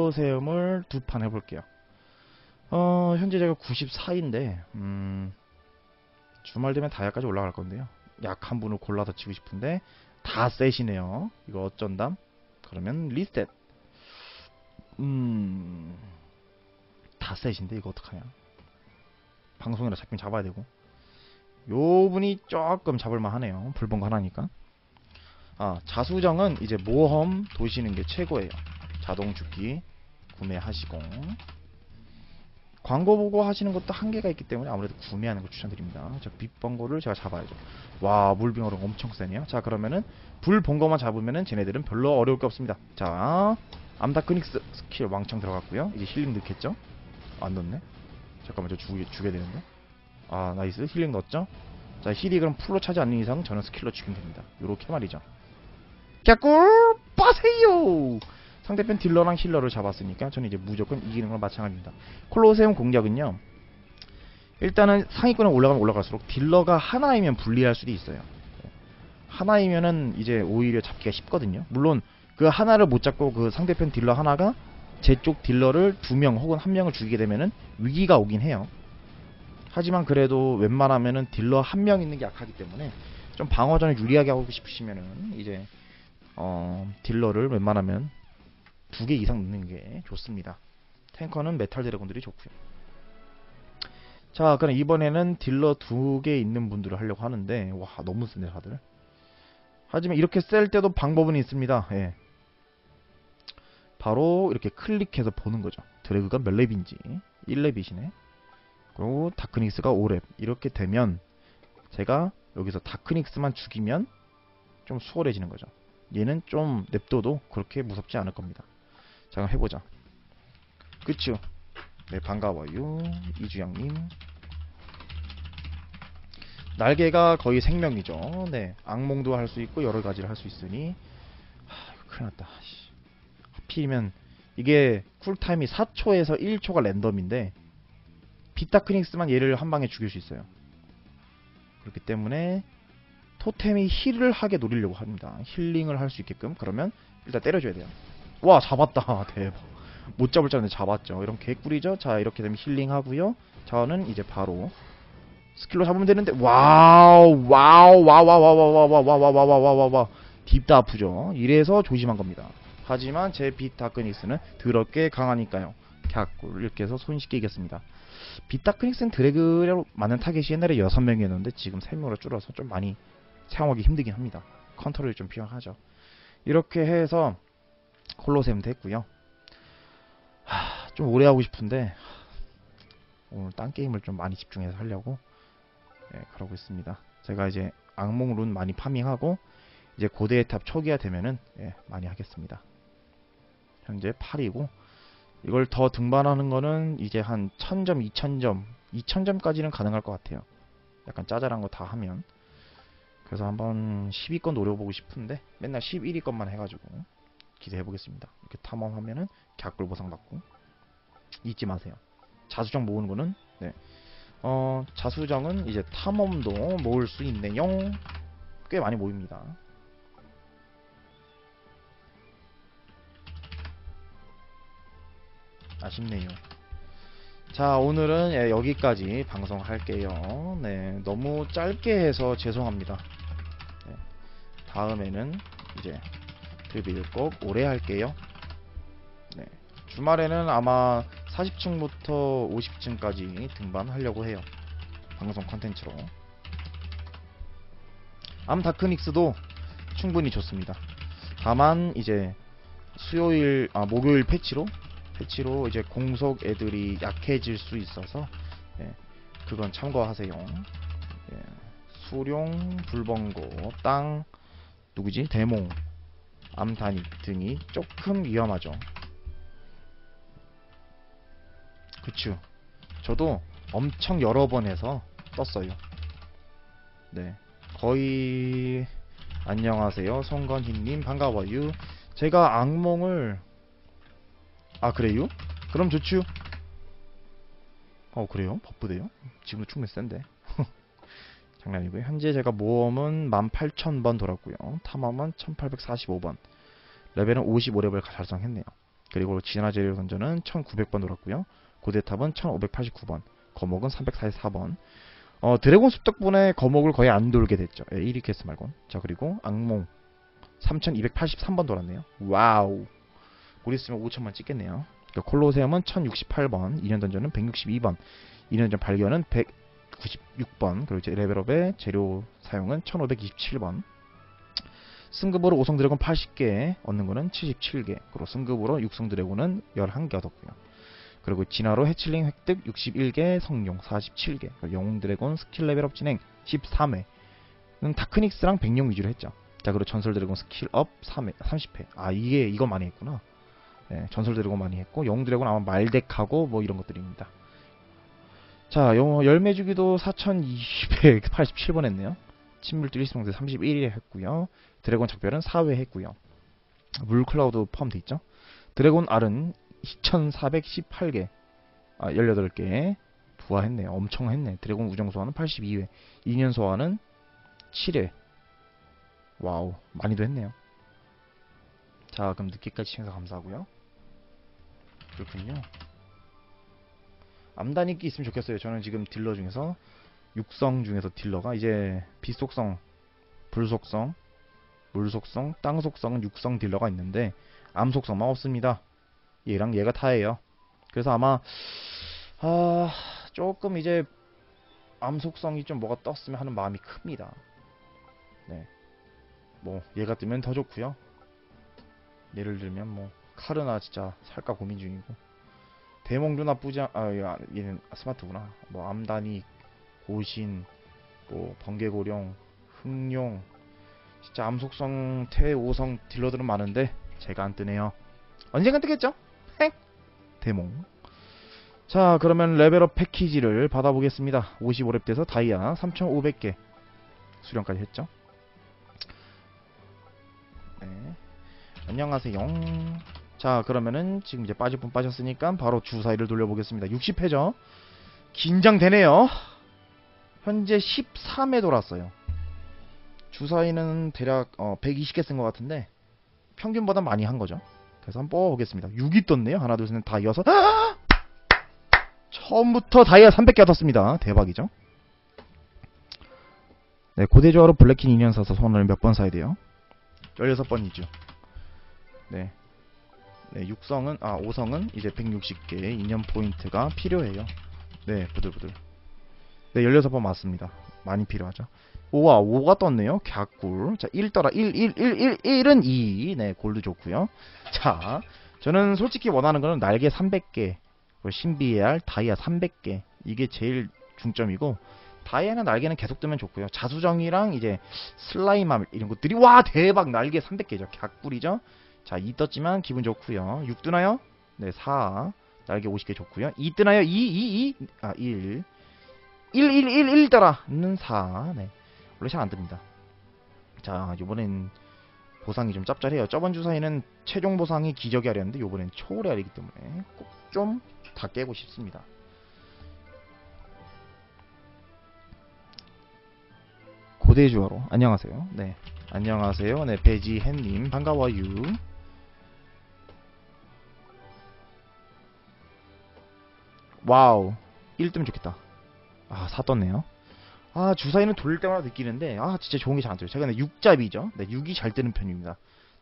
콜로세움을 두 판 해볼게요. 어, 현재 제가 94인데, 음, 주말 되면 다이아까지 올라갈 건데요. 약 한 분을 골라서 치고 싶은데, 다 셋이네요. 이거 어쩐담? 그러면 리셋. 음, 다 셋인데, 이거 어떡하냐. 방송이라 잡긴 잡아야 되고. 요 분이 조금 잡을만 하네요. 불본거 하나니까. 아, 자수정은 이제 모험 도시는 게 최고예요. 자동 죽기 구매하시고 광고 보고 하시는 것도 한계가 있기 때문에 아무래도 구매하는 거 추천드립니다. 자, 빗번거를 제가 잡아야죠. 와, 물빙어로 엄청 세네요. 자, 그러면은 불 본거만 잡으면은 쟤네들은 별로 어려울 게 없습니다. 자, 암다크닉스 스킬 왕창 들어갔고요. 이제 힐링 넣겠죠? 안 넣네. 잠깐만, 저 죽여, 죽여야 되는데. 아, 나이스. 힐링 넣었죠? 자, 힐이 그럼 풀로 차지 않는 이상 저는 스킬로 죽이면 됩니다. 요렇게 말이죠. 갸꿀 빠세요! 상대편 딜러랑 힐러를 잡았으니까 저는 이제 무조건 이기는 걸 마찬가지입니다. 콜로세움 공략은요. 일단은 상위권에 올라가면 올라갈수록 딜러가 하나이면 불리할 수도 있어요. 하나이면은 이제 오히려 잡기가 쉽거든요. 물론 그 하나를 못 잡고 그 상대편 딜러 하나가 제 쪽 딜러를 두 명 혹은 한 명을 죽이게 되면은 위기가 오긴 해요. 하지만 그래도 웬만하면은 딜러 한 명 있는 게 약하기 때문에 좀 방어전을 유리하게 하고 싶으시면은 이제 어 딜러를 웬만하면 두 개 이상 넣는 게 좋습니다. 탱커는 메탈 드래곤들이 좋고요. 자, 그럼 이번에는 딜러 두 개 있는 분들을 하려고 하는데 와 너무 쓰네 다들. 하지만 이렇게 셀 때도 방법은 있습니다. 예. 바로 이렇게 클릭해서 보는 거죠. 드래그가 몇 랩인지 1랩이시네. 그리고 다크닉스가 5랩 이렇게 되면 제가 여기서 다크닉스만 죽이면 좀 수월해지는 거죠. 얘는 좀 냅둬도 그렇게 무섭지 않을 겁니다. 자 그럼 해보자. 그쵸? 네 반가워요 이주영님. 날개가 거의 생명이죠. 네 악몽도 할 수 있고 여러 가지를 할 수 있으니 하, 큰일 났다. 씨. 하필이면 이게 쿨타임이 4초에서 1초가 랜덤인데 비타크닉스만 얘를 한 방에 죽일 수 있어요. 그렇기 때문에 토템이 힐을 하게 노리려고 합니다. 힐링을 할 수 있게끔 그러면 일단 때려줘야 돼요. 와 잡았다 대박. 못 잡을 줄 알았는데 잡았죠. 이런 개꿀이죠. 자 이렇게 되면 힐링하고요. 저는 이제 바로 스킬로 잡으면 되는데 와우 와우 와우 와우 와우 와우 와우 와우 와우 와우 와우 와우 딥다 아프죠. 이래서 조심한 겁니다. 하지만 제 비타크닉스는 더럽게 강하니까요. 갸꿀 이렇게 해서 손쉽게 이겼습니다. 비타크닉스는 드래그로 많은 타겟이 옛날에 6명이었는데 지금 3명으로 줄어서 좀 많이 사용하기 힘들긴 합니다. 컨트롤이 좀 필요하죠. 이렇게 해서 콜로세움도 했고요. 하, 좀 오래 하고 싶은데 오늘 딴 게임을 좀 많이 집중해서 하려고 예, 그러고 있습니다. 제가 이제 악몽 룬 많이 파밍하고 이제 고대의 탑 초기화 되면은 예, 많이 하겠습니다. 현재 8이고 이걸 더 등반하는 거는 이제 한 1000점, 2000점, 2000점까지는 가능할 것 같아요. 약간 짜잘한 거 다 하면. 그래서 한번 10위권 노려보고 싶은데 맨날 11위권만 해가지고 기대해 보겠습니다. 이렇게 탐험하면은 갸꿀 보상 받고 잊지 마세요. 자수정 모으는 거는 네. 어, 자수정은 이제 탐험도 모을 수 있네요. 꽤 많이 모입니다. 아쉽네요. 자, 오늘은 예, 여기까지 방송할게요. 네, 너무 짧게 해서 죄송합니다. 네, 다음에는 이제 드빌 꼭 오래 할게요. 네, 주말에는 아마 40층부터 50층까지 등반하려고 해요. 방송 컨텐츠로. 암다크닉스도 충분히 좋습니다. 다만 이제 수요일, 아 목요일 패치로 패치로 이제 공속 애들이 약해질 수 있어서 예, 그건 참고하세요. 예, 수룡, 불번고, 땅, 누구지? 대몽, 암다닉 등이 조금 위험하죠. 그쵸. 저도 엄청 여러 번 해서 떴어요. 네. 거의 안녕하세요. 송건희님 반가워요. 제가 악몽을 아 그래요? 그럼 좋죠. 어 그래요? 바쁘대요? 지금도 충분히 센데. 장난이고요. 현재 제가 모험은 18,000번 돌았고요. 탐험은 1845번. 레벨은 55레벨 달성했네요. 그리고 진화 재료 선전은 1900번 돌았고요. 고대탑은 1589번, 거목은 344번. 어, 드래곤 숲 덕분에 거목을 거의 안 돌게 됐죠. 예, 1위 캐스 말곤. 자, 그리고 악몽 3283번 돌았네요. 와우. 곧 있으면 5000만 찍겠네요. 그러니까 콜로세움은 1068번, 2년 던전은 162번, 2년 전 발견은 196번, 그리고 이제 레벨업의 재료 사용은 1527번. 승급으로 5성 드래곤 80개 얻는 거는 77개. 그리고 승급으로 6성 드래곤은 11개 얻었고요. 그리고 진화로 해칠링 획득 61개, 성용 47개. 그리고 영웅 드래곤 스킬 레벨업 진행 13회. 는 다크닉스랑 백룡 위주로 했죠. 자, 그리고 전설 드래곤 스킬 업 3회, 30회. 아, 이게 이거 많이 했구나. 네, 전설 드래곤 많이 했고 영웅 드래곤 아마 말덱하고 뭐 이런 것들입니다. 자, 요 열매 주기도 4287번 했네요. 침물 뚜리스몽드 31회 했고요. 드래곤 작별은 4회 했고요. 물 클라우드 포함돼 있죠. 드래곤 알은 2418개. 아, 18개 부화했네 요. 엄청 했네. 드래곤 우정 소환은 82회. 2년 소환은 7회. 와우, 많이도 했네요. 자, 그럼 늦게까지 시청해서 감사하고요. 그렇군요. 암단이끼 있으면 좋겠어요. 저는 지금 딜러 중에서 육성 중에서 딜러가 이제 비속성, 불속성, 물속성, 땅속성은 육성 딜러가 있는데 암속성만 없습니다. 얘랑 얘가 타예요. 그래서 아마 아 조금 이제 암속성이 좀 뭐가 떴으면 하는 마음이 큽니다. 네. 뭐 얘가 뜨면 더 좋고요. 예를 들면 뭐 카르나 진짜 살까 고민 중이고 대몽도 나쁘지 않... 아 야, 얘는 스마트구나. 뭐 암다니, 고신, 뭐 번개고령, 흑룡 진짜 암속성 태오성 딜러들은 많은데 제가 안 뜨네요. 언젠간 뜨겠죠? 행! 대몽. 자, 그러면 레벨업 패키지를 받아보겠습니다. 55렙 돼서 다이아 3,500개 수령까지 했죠. 네. 안녕하세요. 자, 그러면은 지금 이제 빠질 분 빠졌으니까 바로 주사위를 돌려보겠습니다. 60회죠. 긴장되네요. 현재 13회 돌았어요. 주사위는 대략 어, 120개 쓴 것 같은데 평균보다 많이 한 거죠. 그래서 한번 뽑아보겠습니다. 6이 떴네요. 하나, 둘, 셋, 넷, 다 여섯. 처음부터 다이아 300개 얻었습니다. 대박이죠. 네, 고대조화로 블랙킨 2년 사서 손을 몇 번 사야 돼요? 16번이죠. 네. 네, 6성은, 아, 5성은 이제 160개 2년 포인트가 필요해요. 네, 부들부들. 네, 16번 맞습니다. 많이 필요하죠. 5와 5가 떴네요. 갸꿀. 자, 1 떠라. 1, 1, 1, 1, 1은 2. 네, 골드 좋고요. 자, 저는 솔직히 원하는 거는 날개 300개, 신비의 알, 다이아 300개. 이게 제일 중점이고, 다이아나 날개는 계속 뜨면 좋고요. 자수정이랑 이제 슬라임함 이런 것들이 와 대박 날개 300개죠. 갸꿀이죠. 자, 2 떴지만 기분 좋고요. 6 뜨나요? 네, 4. 날개 50개 좋고요. 2 뜨나요? 2, 2, 2. 아, 1. 1, 1, 1, 1 떠라는 4. 네. 원래 잘 안 뜹니다. 자, 요번엔 보상이 좀 짭짤해요. 저번 주사위는 최종 보상이 기적이 아랬는데 요번엔 초월이기 때문에 꼭 좀 다 깨고 싶습니다. 고대주화로 안녕하세요. 네, 안녕하세요. 네, 배지햇님 반가워요. 와우, 1뜨면 좋겠다. 아, 사떴네요. 아, 주사위는 돌릴 때마다 느끼는데, 아, 진짜 좋은 게 잘 안 떠요. 제가 6잡이죠. 네, 6이 잘 뜨는 편입니다.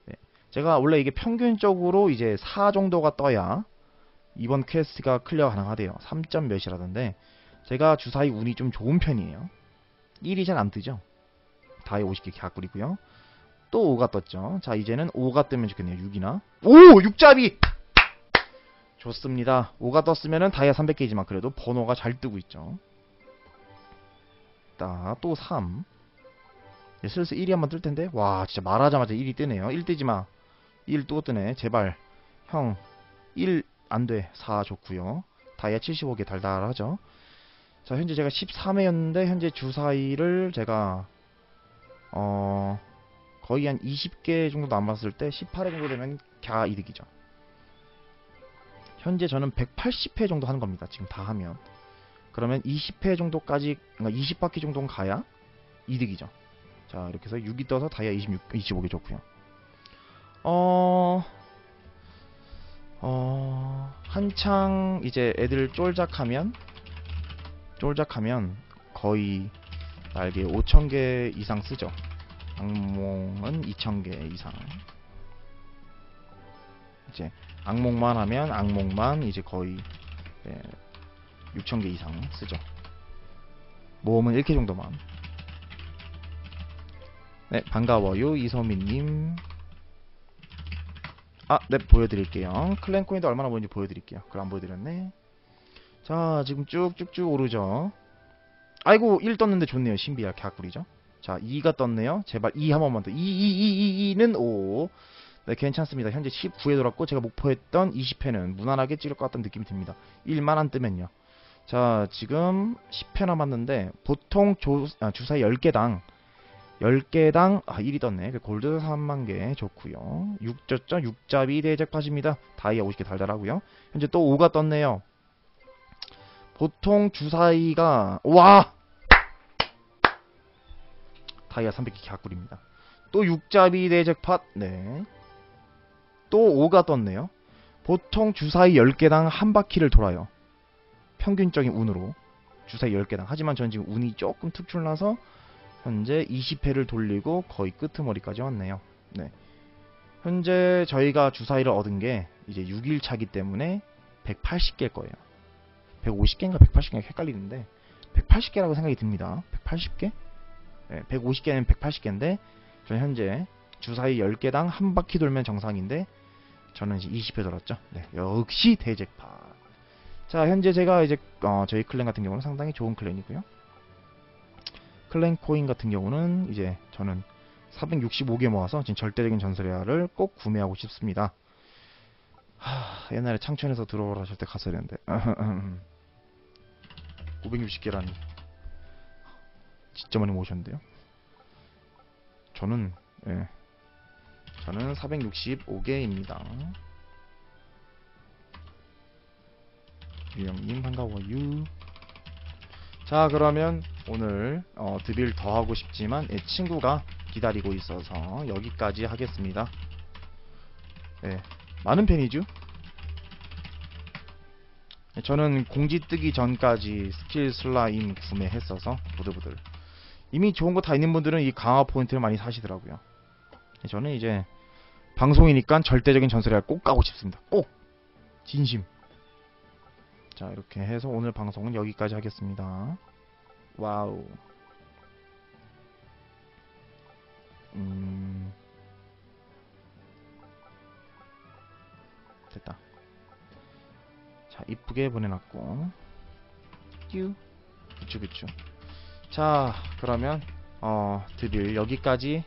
네, 제가 원래 이게 평균적으로 이제 4 정도가 떠야 이번 퀘스트가 클리어 가능하대요. 3점 몇이라던데, 제가 주사위 운이 좀 좋은 편이에요. 1이 잘 안 뜨죠. 다이 50개 갸꿀이고요. 또 5가 떴죠. 자, 이제는 5가 뜨면 좋겠네요. 6이나. 오! 6잡이! 좋습니다. 5가 떴으면은 다이아 300개이지만 그래도 번호가 잘 뜨고 있죠. 딱, 또 3. 예, 슬슬 1이 한번 뜰 텐데. 와, 진짜 말하자마자 1이 뜨네요. 1 뜨지 마. 1 또 뜨네. 제발. 형, 1 안 돼. 4 좋고요. 다이아 75개 달달하죠. 자, 현재 제가 13회였는데 현재 주사위를 제가 어 거의 한 20개 정도 남았을 때 18회 정도 되면 갸 이득이죠. 현재 저는 180회 정도 하는 겁니다. 지금 다 하면. 그러면 20회 정도까지 그러니까 20바퀴 정도는 가야 이득이죠. 자, 이렇게 해서 6이 떠서 다이아 26, 25개 좋고요. 어... 어, 한창 이제 애들 쫄작하면 쫄작하면 거의 날개 5,000개 이상 쓰죠. 악몽은 2,000개 이상. 이제 악몽만 하면 악몽만 이제 거의 네, 6,000개 이상 쓰죠. 모험은 1개 정도만. 네, 반가워요. 이소민님. 아, 네, 보여드릴게요. 클랜 코인도 얼마나 보이는지 보여드릴게요. 그걸 안 보여드렸네. 자, 지금 쭉쭉쭉 오르죠. 아이고, 1 떴는데 좋네요. 신비야, 개꿀이죠. 자, 2가 떴네요. 제발 2 한 번만 더. 2, 2, 2, 2, 2는 5. 네, 괜찮습니다. 현재 19에 돌았고, 제가 목표했던 20회는 무난하게 찍을 것 같다는 느낌이 듭니다. 1만 안 뜨면요. 자, 지금 10회 남았는데, 보통 조, 아, 주사위 10개당 10개당 아 1이 떴네. 그 골드 3만 개 좋고요. 6졌죠? 6잡이 대잭팟입니다. 다이아 50개 달달하고요. 현재 또 5가 떴네요. 보통 주사위가 와! 다이아 300개 개꿀입니다. 또 6잡이 대잭팟 네. 또 5가 떴네요. 보통 주사위 10개당 한 바퀴를 돌아요. 평균적인 운으로. 주사위 10개당. 하지만 전 지금 운이 조금 특출나서 현재 20회를 돌리고 거의 끄트머리까지 왔네요. 네. 현재 저희가 주사위를 얻은 게 이제 6일 차기 때문에 180개일 거예요. 150개인가 180개인가 헷갈리는데 180개라고 생각이 듭니다. 180개? 네, 150개는 180개인데 저는 현재 주사위 10개당 한 바퀴 돌면 정상인데 저는 이제 20회 돌았죠. 네, 역시 대잭파. 자, 현재 제가 이제 어, 저희 클랜 같은 경우는 상당히 좋은 클랜이고요. 클랜 코인 같은 경우는 이제 저는 465개 모아서 지금 절대적인 전설의 알을 꼭 구매하고 싶습니다. 하, 옛날에 창천에서 들어오라 절대 갔어야 되는데 560개라니 진짜 많이 모으셨는데요. 저는 예, 저는 465개입니다. 유영님 반가워요. 자 그러면 오늘 어, 드빌 더 하고 싶지만 예, 친구가 기다리고 있어서 여기까지 하겠습니다. 네, 많은 편이죠. 네, 저는 공지 뜨기 전까지 스킬 슬라임 구매했어서 부들부들 이미 좋은 거 다 있는 분들은 이 강화 포인트를 많이 사시더라고요. 네, 저는 이제 방송이니까 절대적인 전설을 꼭 가고 싶습니다. 꼭 진심. 자 이렇게 해서 오늘 방송은 여기까지 하겠습니다. 와우. 음. 됐다. 자, 이쁘게 보내놨고. 뀨. 그쵸, 그쵸. 자, 그러면, 어, 드릴 여기까지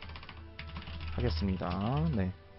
하겠습니다. 네.